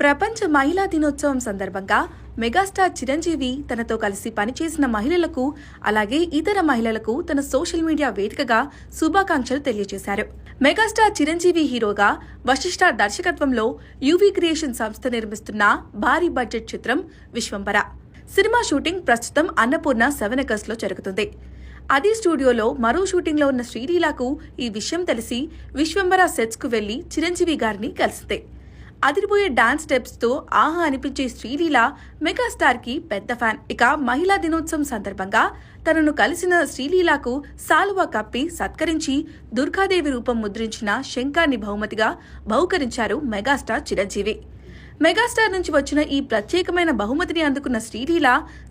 ప్రపంచ మహిళా దినోత్సవం సందర్భంగా మెగాస్టార్ చిరంజీవి తనతో కలిసి పనిచేసిన మహిళలకు అలాగే ఇతర మహిళలకు తన సోషల్ మీడియా వేదికగా శుభాకాంక్షలు తెలియజేశారు. మెగాస్టార్ చిరంజీవి హీరోగా వశిష్ఠ దర్శకత్వంలో యూవీ క్రియేషన్ సంస్థ నిర్మిస్తున్న భారీ బడ్జెట్ చిత్రం విశ్వంబర సినిమా షూటింగ్ ప్రస్తుతం అన్నపూర్ణ సెవెన్లో జరుగుతుంది. అదే స్టూడియోలో మరో షూటింగ్లో ఉన్న శ్రీలీలకు ఈ విషయం తెలిసి విశ్వంబర సెట్స్కు వెళ్ళి చిరంజీవి గారిని కలిసింది. అదిరిపోయే డాన్స్ స్టెప్స్తో ఆహా అనిపించే శ్రీలీల మెగాస్టార్కి పెద్ద ఫ్యాన్. ఇక మహిళా దినోత్సవం సందర్భంగా తనను కలిసిన శ్రీలీలకు సాలువా కప్పి సత్కరించి దుర్గాదేవి రూపం ముద్రించిన శంఖాన్ని బహుమతిగా బహుకరించారు మెగాస్టార్ చిరంజీవి. మెగాస్టార్ నుంచి వచ్చిన ఈ ప్రత్యేకమైన బహుమతిని అందుకున్న శ్రీలీల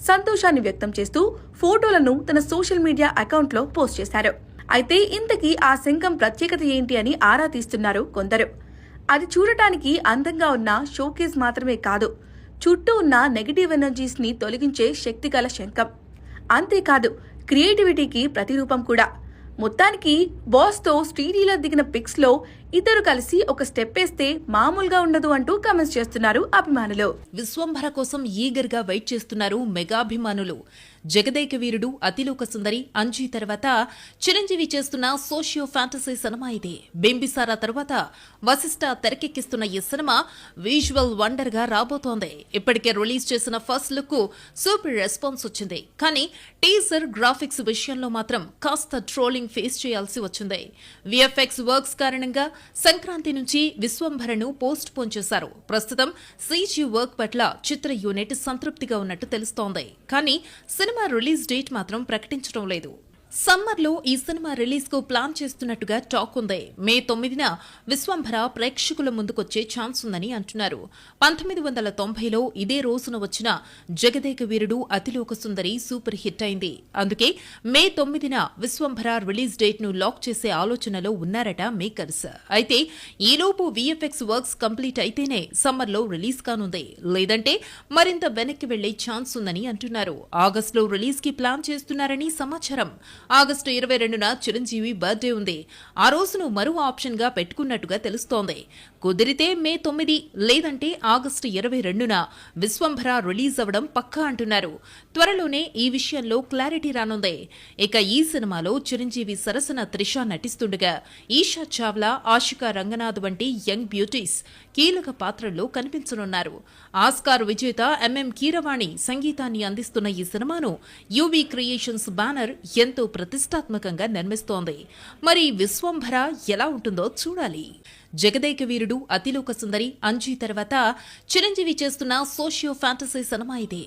సంతోషాన్ని వ్యక్తం చేస్తూ ఫోటోలను తన సోషల్ మీడియా అకౌంట్లో పోస్ట్ చేశారు. అయితే ఇంతకీ ఆ శంఖం ప్రత్యేకత ఏంటి అని ఆరా తీస్తున్నారు కొందరు. అది చూడటానికి అందంగా ఉన్న షోకేస్ మాత్రమే కాదు చుట్టూ ఉన్న నెగటివ్ ఎనర్జీస్ని తొలగించే శక్తిగల శంఖం. అంతేకాదు క్రియేటివిటీకి ప్రతిరూపం కూడా. మొత్తానికి బాస్తో శ్రీలీల దిగిన పిక్స్లో ఇద్దరు కలిసి ఒక స్టెప్ వేస్తే మామూలుగా ఉండదు అంటూ కామెంట్స్ చేస్తున్నారు అభిమానులు. విశ్వంభర కోసం ఈగర్గా వెయిట్ చేస్తున్నారు మెగాభిమానులు జగదేక వీరుడు అతిలోక సుందరి అంజీ తర్వాత చిరంజీవి చేస్తున్న సోషియో ఫ్యాంటసీ సినిమా ఇది. బింబిసారా తర్వాత వశిష్ట తెరకెక్కిస్తున్న ఈ సినిమా విజువల్ వండర్గా రాబోతోంది. ఇప్పటికే రిలీజ్ చేసిన ఫస్ట్ లుక్ సూపర్ రెస్పాన్స్ వచ్చింది. కానీ టీజర్ గ్రాఫిక్స్ విషయంలో మాత్రం కాస్త ట్రోలింగ్ ఫేస్ చేయాల్సి వచ్చింది. విఎఫ్ఎక్స్ వర్క్స్ కారణంగా సంక్రాంతి నుంచి విశ్వంభరను పోస్ట్ పోన్ చేశారు. ప్రస్తుతం సీజీ వర్క్ పట్ల చిత్ర యూనిట్ సంతృప్తిగా ఉన్నట్టు తెలుస్తోంది. కానీ సినిమా రిలీజ్ డేట్ మాత్రం ప్రకటించడం లేదు. సమ్మర్లో ఈ సినిమా రిలీజ్కు ప్లాన్ చేస్తున్నట్టుగా టాక్ ఉంది. మే తొమ్మిదిన విశ్వంభర ప్రేక్షకుల ముందుకొచ్చే ఛాన్స్ ఉందని అంటున్నారు. పంతొమ్మిది వందల తొంభైలో ఇదే రోజున వచ్చిన జగదేక వీరుడు అతిలోక సుందరి సూపర్ హిట్ అయింది. అందుకే మే తొమ్మిదిన విశ్వంభర రిలీజ్ డేట్ను లాక్ చేసే ఆలోచనలో ఉన్నారట మేకర్స్. అయితే ఈలోపు విఎఫ్ఎక్స్ వర్క్స్ కంప్లీట్ అయితేనే సమ్మర్లో రిలీజ్ కానుంది. లేదంటే మరింత వెనక్కి వెళ్ళే ఛాన్స్ ఉందని అంటున్నారు. ఆగస్టులో రిలీజ్కి ప్లాన్ చేస్తున్నారని సమాచారం ఆగస్టు ఇరవై రెండున చిరంజీవి బర్త్డే ఉంది. ఆ రోజును మరో ఆప్షన్గా పెట్టుకున్నట్టుగా తెలుస్తోంది. కుదిరితే మే తొమ్మిది లేదంటే ఆగస్టు ఇరవై రెండున విశ్వంభర రిలీజ్ అవ్వడం పక్కా అంటున్నారు. త్వరలోనే ఈ విషయంలో క్లారిటీ రానుంది. ఇక ఈ సినిమాలో చిరంజీవి సరసన త్రిష నటిస్తుండగా ఈషా చావ్లా ఆశికా రంగనాథ్ వంటి యంగ్ బ్యూటీస్ కీలక పాత్రల్లో కనిపించనున్నారు. ఆస్కార్ విజేత ఎంఎం కీరవాణి సంగీతాన్ని అందిస్తున్న ఈ సినిమాను యూవీ క్రియేషన్స్ బ్యానర్ ఎంతో ప్రతిష్టాత్మకంగా నిర్మిస్తోంది. మరి విశ్వంభర ఎలా ఉంటుందో చూడాలి. జగదేక వీరుడు అతిలోక సుందరి అంజీ తర్వాత చిరంజీవి చేస్తున్న సోషియో ఫ్యాంటసీ సినిమా ఇది.